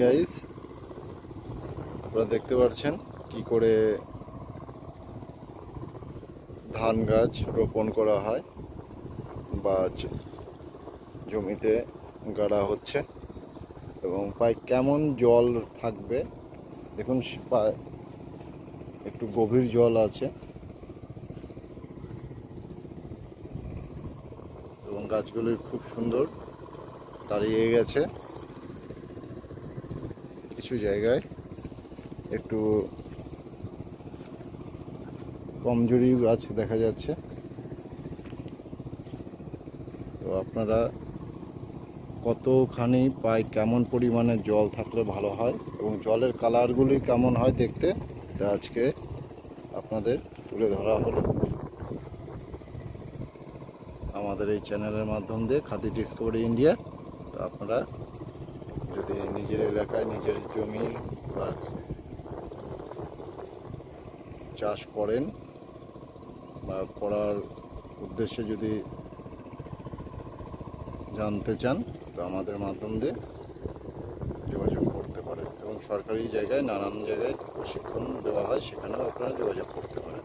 Guys আপনারা দেখতে পাচ্ছেন কি করে ধান গাছ রোপণ করা হয় বা জমিতে গাড়া হচ্ছে এবং প্রায় কেমন জল থাকবে। দেখুন একটু গভীর জল আছে। এবং গাছগুলি খুব সুন্দর দাঁড়িয়ে গেছে। কিছু জায়গায় একটু কমজোরি গাছ দেখা যাচ্ছে। তো আপনারা কতখানি পায়, কেমন পরিমাণে জল থাকলে ভালো হয় এবং জলের কালারগুলি কেমন হয় দেখতে, তা আজকে আপনাদের তুলে ধরা হলো। আমাদের এই চ্যানেলের মাধ্যম দিয়ে খাদি ডিসকভারি ইন্ডিয়া, তো আপনারা যদি নিজের এলাকায় নিজের জমি বা চাষ করেন বা করার উদ্দেশ্যে যদি জানতে চান, তো আমাদের মাধ্যম দিয়ে যোগাযোগ করতে পারেন। এবং সরকারি জায়গায়, নানান জায়গায় প্রশিক্ষণ দেওয়া হয়, সেখানেও আপনারা যোগাযোগ করতে পারেন।